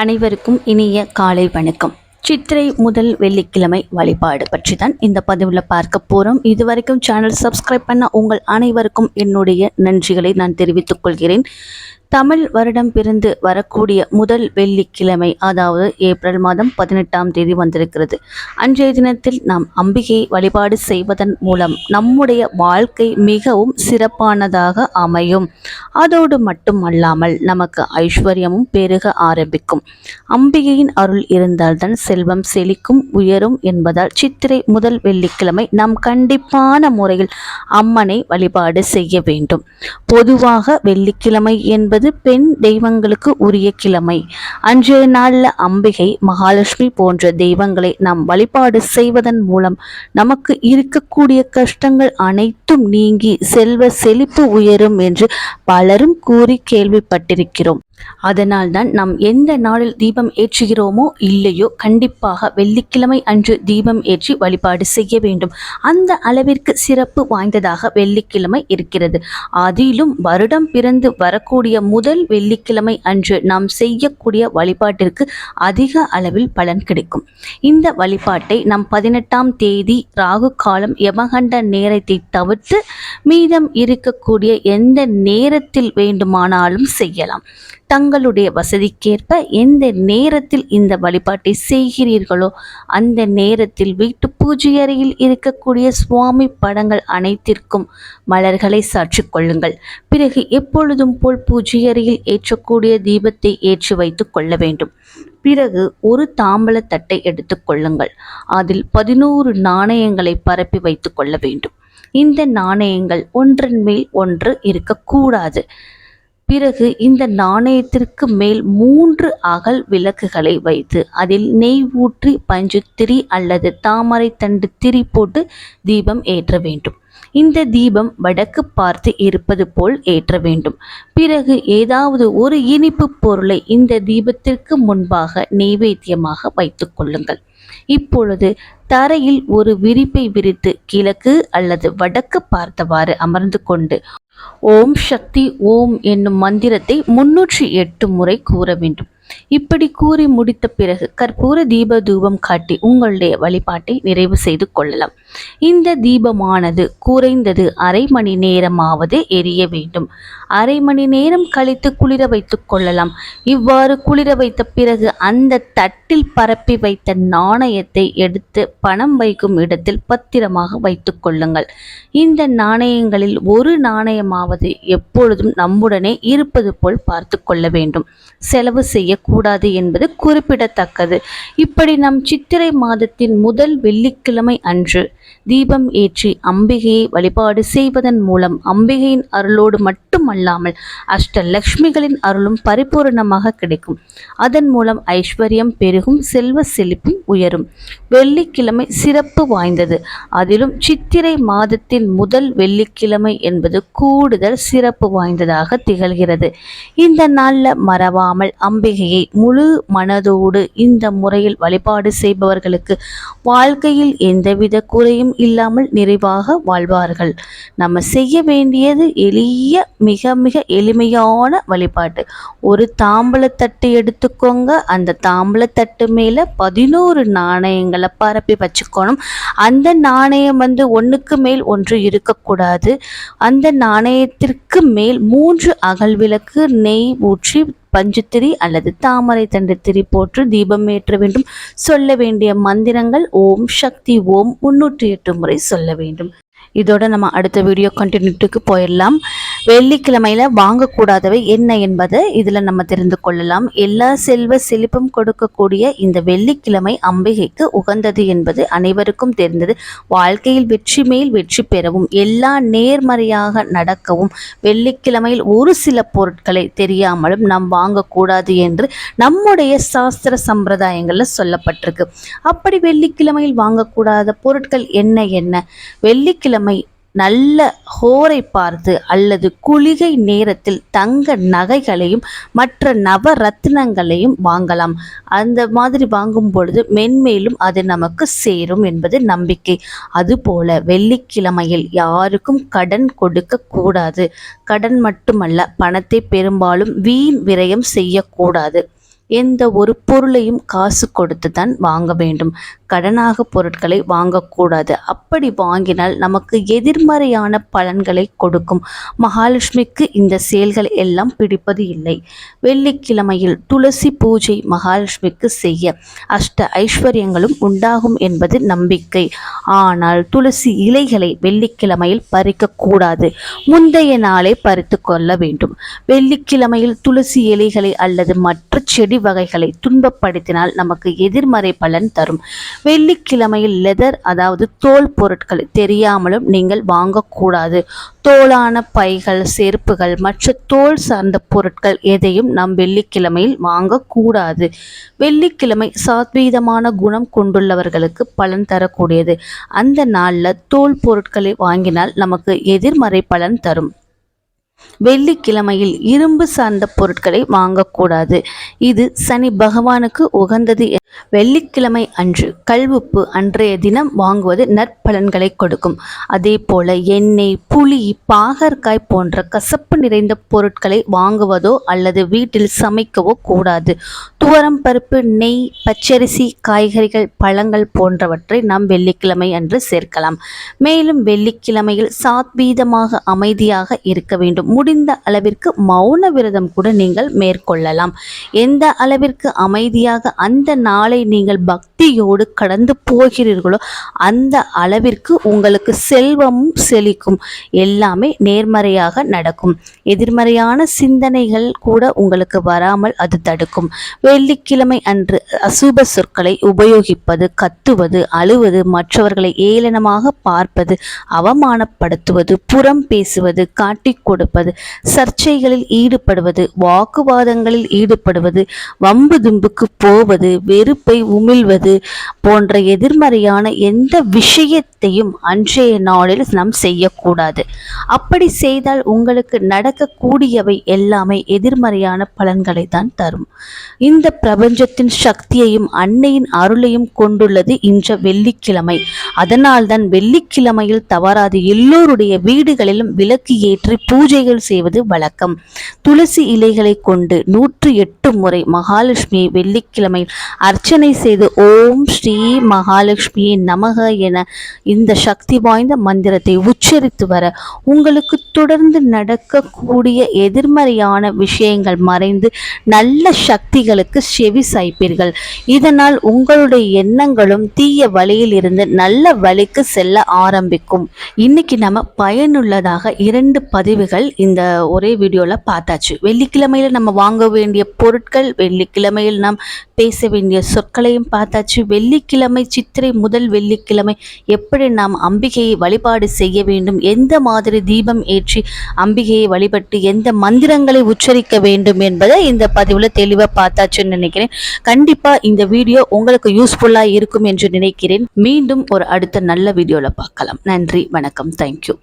அனைவருக்கும் இனிய காலை வணக்கம். சித்திரை முதல் வெள்ளிக்கிழமை வழிபாடு பற்றி தான் இந்த பதிவில் பார்க்க போகிறோம் இதுவரைக்கும் சேனல் சப்ஸ்கிரைப் பண்ண உங்கள் அனைவருக்கும் என்னுடைய நன்றிகளை நான் தெரிவித்துக் கொள்கிறேன். தமிழ் வருடம் பிறந்து வரக்கூடிய முதல் வெள்ளிக்கிழமை அதாவது ஏப்ரல் மாதம் பதினெட்டாம் தேதி வந்திருக்கிறது. அன்றைய தினத்தில் நாம் அம்பிகையை வழிபாடு செய்வதன் மூலம் நம்முடைய வாழ்க்கை மிகவும் சிறப்பானதாக அமையும். அதோடு மட்டுமல்லாமல் நமக்கு ஐஸ்வர்யமும் பெருக ஆரம்பிக்கும். அம்பிகையின் அருள் இருந்தால்தான் செல்வம் செழிக்கும் உயரும் என்பதால் சித்திரை முதல் வெள்ளிக்கிழமை நாம் கண்டிப்பான முறையில் அம்மனை வழிபாடு செய்ய வேண்டும். பொதுவாக வெள்ளிக்கிழமை என்பது பெண் தெய்வங்களுக்கு உரிய கிழமை. அன்றைய நாளில் அம்பிகை மகாலட்சுமி போன்ற தெய்வங்களை நாம் வழிபாடு செய்வதன் மூலம் நமக்கு இருக்கக்கூடிய கஷ்டங்கள் அனைத்தும் நீங்கி செல்வ செழிப்பு உயரும் என்று பலரும் கூறி கேள்விப்பட்டிருக்கிறோம். அதனால்தான் நாம் எந்த நாளில் தீபம் ஏற்றுகிறோமோ இல்லையோ கண்டிப்பாக வெள்ளிக்கிழமை அன்று தீபம் ஏற்றி வழிபாடு செய்ய வேண்டும். அந்த அளவிற்கு சிறப்பு வாய்ந்ததாக வெள்ளிக்கிழமை இருக்கிறது. அதிலும் வருடம் பிறந்து வரக்கூடிய முதல் வெள்ளிக்கிழமை அன்று நாம் செய்யக்கூடிய வழிபாட்டிற்கு அதிக அளவில் பலன் கிடைக்கும். இந்த வழிபாட்டை நாம் பதினெட்டாம் தேதி ராகு காலம் யமகண்ட நேரத்தை தவிர்த்து மீதம் இருக்கக்கூடிய எந்த நேரத்தில் வேண்டுமானாலும் செய்யலாம். தங்களுடைய வசதிக்கேற்ப எந்த நேரத்தில் இந்த வழிபாட்டை செய்கிறீர்களோ அந்த நேரத்தில் வீட்டு பூஜை அறையில் இருக்கக்கூடிய சுவாமி படங்கள் அனைத்திற்கும் மலர்களை சாட்சி கொள்ளுங்கள். பிறகு எப்பொழுதும் போல் பூஜை அறையில் ஏற்றக்கூடிய தீபத்தை ஏற்றி வைத்துக் கொள்ள வேண்டும். பிறகு ஒரு தாம்பலத்தட்டை எடுத்துக்கொள்ளுங்கள் அதில் பதினோரு நாணயங்களை பரப்பி வைத்துக் கொள்ள வேண்டும். இந்த நாணயங்கள் ஒன்றன் மேல் ஒன்று இருக்கக்கூடாது. பிறகு இந்த நாணயத்திற்கு மேல் மூன்று அகல் விளக்குகளை வைத்து அதில் நெய் ஊற்றி பஞ்சு திரி அல்லது தாமரை தண்டு திரி போட்டு தீபம் ஏற்ற வேண்டும். இந்த தீபம் வடக்கு பார்த்து இருப்பது போல் ஏற்ற வேண்டும். பிறகு ஏதாவது ஒரு இனிப்பு பொருளை இந்த தீபத்திற்கு முன்பாக நெய்வேத்தியமாக வைத்துக் கொள்ளுங்கள். இப்பொழுது தரையில் ஒரு விரிப்பை விரித்து கிழக்கு அல்லது வடக்கு பார்த்தவாறு அமர்ந்து கொண்டு ஓம் சக்தி ஓம் என்னும் மந்திரத்தை முன்னூற்றி எட்டு முறை கூற வேண்டும். இப்படி கூறி முடித்த பிறகு கற்பூர தீப தூபம் காட்டி உங்களுடைய வழிபாட்டை நிறைவு செய்து கொள்ளலாம். இந்த தீபமானது குறைந்தது அரை மணி நேரமாவது எரிய வேண்டும். அரை மணி நேரம் கழித்து குளிர வைத்துக் கொள்ளலாம். இவ்வாறு குளிர வைத்த பிறகு அந்த தட்டில் பரப்பி வைத்த நாணயத்தை எடுத்து பணம் வைக்கும் இடத்தில் பத்திரமாக வைத்துக் கொள்ளுங்கள். இந்த நாணயங்களில் ஒரு நாணயமாவது எப்பொழுதும் நம்முடனே இருப்பது போல் பார்த்து கொள்ள வேண்டும். செலவு செய்ய செய்யக்கூடாது என்பது குறிப்பிடத்தக்கது. இப்படி நம் சித்திரை மாதத்தின் முதல் வெள்ளிக்கிழமை அன்று தீபம் ஏற்றி அம்பிகையை வழிபாடு செய்வதன் மூலம் அம்பிகையின் அருளோடு மட்டுமல்லாமல் அஷ்டலக்ஷ்மிகளின் அருளும் பரிபூரணமாக கிடைக்கும். அதன் மூலம் ஐஸ்வர்யம் பெருகும் செல்வ செழிப்பும் உயரும். வெள்ளிக்கிழமை சிறப்பு வாய்ந்தது. அதிலும் சித்திரை மாதத்தின் முதல் வெள்ளிக்கிழமை என்பது கூடுதல் சிறப்பு வாய்ந்ததாக திகழ்கிறது. இந்த நாளில் மறவாமல் அம்பிகையை முழு மனதோடு இந்த முறையில் வழிபாடு செய்பவர்களுக்கு வாழ்க்கையில் எந்தவித குறையும் இல்லாமல் நிறைவாக வாழ்வார்கள். நம்ம செய்ய வேண்டியது எளிய மிக மிக எளிமையான வழிபாட்டு. ஒரு தாம்பலத்தட்டு எடுத்துக்கோங்க. அந்த தாம்பலத்தட்டு மேலே பதினோரு நாணயங்களை பரப்பி வச்சுக்கணும். அந்த நாணயம் வந்து ஒன்றுக்கு மேல் ஒன்று இருக்கக்கூடாது. அந்த நாணயத்திற்கு மேல் மூன்று அகல் விளக்கு நெய் ஊற்றி பஞ்சுத்திரி அல்லது தாமரை தண்டு திரி போற்று தீபம் ஏற்ற வேண்டும். சொல்ல வேண்டிய மந்திரங்கள் ஓம் சக்தி ஓம் முன்னூற்றி எட்டு முறை சொல்ல வேண்டும். இதோட நம்ம அடுத்த வீடியோ கண்டினியூட்டுக்கு போயிடலாம். வெள்ளிக்கிழமையில் வாங்கக்கூடாதவை என்ன என்பதை இதில் நம்ம தெரிந்து கொள்ளலாம். எல்லா செல்வ செழிப்பும் கொடுக்கக்கூடிய இந்த வெள்ளிக்கிழமை அம்பிகைக்கு உகந்தது என்பது அனைவருக்கும் தெரிந்தது. வாழ்க்கையில் வெற்றி மேல் வெற்றி பெறவும் எல்லா நேர்மறையாக நடக்கவும் வெள்ளிக்கிழமையில் ஒரு சில பொருட்களை தெரியாமலும் நாம் வாங்கக்கூடாது என்று நம்முடைய சாஸ்திர சம்பிரதாயங்களில் சொல்லப்பட்டிருக்கு. அப்படி வெள்ளிக்கிழமையில் வாங்கக்கூடாத பொருட்கள் என்ன என்ன? வெள்ளிக்கிழமை நல்ல ஹோரை பார்த்து அல்லது குளிகை நேரத்தில் தங்க நகைகளையும் மற்ற நவரத்தினங்களையும் வாங்கலாம். அந்த மாதிரி வாங்கும் பொழுது மென்மேலும் அது நமக்கு சேரும் என்பது நம்பிக்கை. அதுபோல வெள்ளிக்கிழமையில் யாருக்கும் கடன் கொடுக்க கூடாது. கடன் மட்டுமல்ல பணத்தை பெரும்பாலும் வீண் விரயம் செய்யக்கூடாது எந்த ஒரு பொருளையும் காசு கொடுத்து தான் வாங்க வேண்டும். கடனாக பொருட்களை வாங்கக்கூடாது. அப்படி வாங்கினால் நமக்கு எதிர்மறையான பலன்களை கொடுக்கும். மகாலட்சுமிக்கு இந்த செயல்கள் எல்லாம் பிடிப்பது இல்லை. வெள்ளிக்கிழமையில் துளசி பூஜை மகாலட்சுமிக்கு செய்ய அஷ்ட ஐஸ்வர்யங்களும் உண்டாகும் என்பது நம்பிக்கை. ஆனால் துளசி இலைகளை வெள்ளிக்கிழமையில் பறிக்கக்கூடாது முந்தைய நாளே பறித்து கொள்ள வேண்டும். வெள்ளிக்கிழமையில் துளசி இலைகளை அல்லது மற்ற செடி வகைகளை துன்பப்படுத்தினால் நமக்கு எதிர்மறை பலன் தரும். வெள்ளிக்கிழமையில் லெதர் அதாவது தோல் பொருட்கள் தெரியாமலும் நீங்கள் வாங்கக்கூடாது. தோலான பைகள் செருப்புகள் மற்ற தோல் சார்ந்த பொருட்கள் எதையும் நாம் வெள்ளிக்கிழமையில் வாங்கக்கூடாது. வெள்ளிக்கிழமை சாத்வீதமான குணம் கொண்டுள்ளவர்களுக்கு பலன் தரக்கூடியது. அந்த நாளில் தோல் பொருட்களை வாங்கினால் நமக்கு எதிர்மறை பலன் தரும். வெள்ளிக்கிழமையில் இரும்பு சார்ந்த பொருட்களை வாங்கக்கூடாது. இது சனி பகவானுக்கு உகந்தது வெள்ளிக்கிழமை அன்று கல்வுப்பு அன்றைய தினம் வாங்குவது நற்பலன்களை கொடுக்கும். அதே போல எண்ணெய் புளி பாகற்காய் போன்ற கசப்பு நிறைந்த பொருட்களை வாங்குவதோ அல்லது வீட்டில் சமைக்கவோ கூடாது. துவரம் பருப்பு நெய் பச்சரிசி காய்கறிகள் பழங்கள் போன்றவற்றை நாம் வெள்ளிக்கிழமை அன்று சேர்க்கலாம். மேலும் வெள்ளிக்கிழமையில் சாத்வீதமாக அமைதியாக இருக்க வேண்டும். முடிந்த அளவிற்கு மௌன விரதம் கூட நீங்கள் மேற்கொள்ளலாம். எந்த அளவிற்கு அமைதியாக அந்த நாள் நீங்கள் பக்தியோடு கடந்து போகிறீர்களோ அந்த அளவிற்கு உங்களுக்கு செல்வமும் செழிக்கும். எல்லாமே நேர்மறையாக நடக்கும். எதிர்மறையான சிந்தனைகள் கூட உங்களுக்கு வராமல் அது தடுக்கும். வெள்ளிக்கிழமை அன்று அசுப சொற்களை உபயோகிப்பது கத்துவது அழுவது மற்றவர்களை ஏளனமாக பார்ப்பது அவமானப்படுத்துவது புறம் பேசுவது காட்டிக் கொடுப்பது சர்ச்சைகளில் ஈடுபடுவது வாக்குவாதங்களில் ஈடுபடுவது வம்பு தும்புக்கு போவது வெறு வெறுப்பை உமிழ்வது போன்ற எதிர்மறையான எந்த விஷயத்தையும் அன்றைய நாளில் நாம் செய்யக்கூடாது. அப்படி செய்தால் உங்களுக்கு நடக்கக்கூடியவை எல்லாமே எதிர்மறையான பலன்களை தான் தரும். இந்த பிரபஞ்சத்தின் சக்தியையும் அன்னையின் அருளையும் கொண்டுள்ளது இன்ற வெள்ளிக்கிழமை. அதனால்தான் வெள்ளிக்கிழமையில் தவறாது எல்லோருடைய வீடுகளிலும் விளக்கு ஏற்றி பூஜைகள் செய்வது வழக்கம். துளசி இலைகளை கொண்டு நூற்று எட்டு முறை மகாலட்சுமியை வெள்ளிக்கிழமை அர்ச்சனை செய்து ஓம் ஸ்ரீ மகாலட்சுமியை நமக என இந்த சக்தி வாய்ந்த மந்திரத்தை உச்சரித்து வர உங்களுக்கு தொடர்ந்து நடக்கக்கூடிய எதிர்மறையான விஷயங்கள் மறைந்து நல்ல சக்திகளுக்கு செவி சாய்ப்பீர்கள். இதனால் உங்களுடைய எண்ணங்களும் தீய வழியில் இருந்து நல்ல வழிக்கு செல்ல ஆரம்பிக்கும். இன்னைக்கு நம்ம பயனுள்ளதாக இரண்டு பதிவுகள் இந்த ஒரே வீடியோவில் பார்த்தாச்சு. வெள்ளிக்கிழமையில் நம்ம வாங்க வேண்டிய பொருட்கள் வெள்ளிக்கிழமையில் நாம் பேச வேண்டிய சொற்களையும் பார்த்தாச்சு. வெள்ளிக்கிழமை சித்திரை முதல் வெள்ளிக்கிழமை எப்படி நாம் அம்பிகையை வழிபாடு செய்ய வேண்டும்? எந்த மாதிரி தீபம் ஏற்றி அம்பிகையை வழிபட்டு எந்த மந்திரங்களை உச்சரிக்க வேண்டும் என்பதை இந்த பதிவில் தெளிவாக பார்த்தாச்சுன்னு நினைக்கிறேன். கண்டிப்பாக இந்த வீடியோ உங்களுக்கு யூஸ்ஃபுல்லாக இருக்கும் என்று நினைக்கிறேன். மீண்டும் ஒரு அடுத்த நல்ல வீடியோவில் பார்க்கலாம். நன்றி வணக்கம். தேங்க்யூ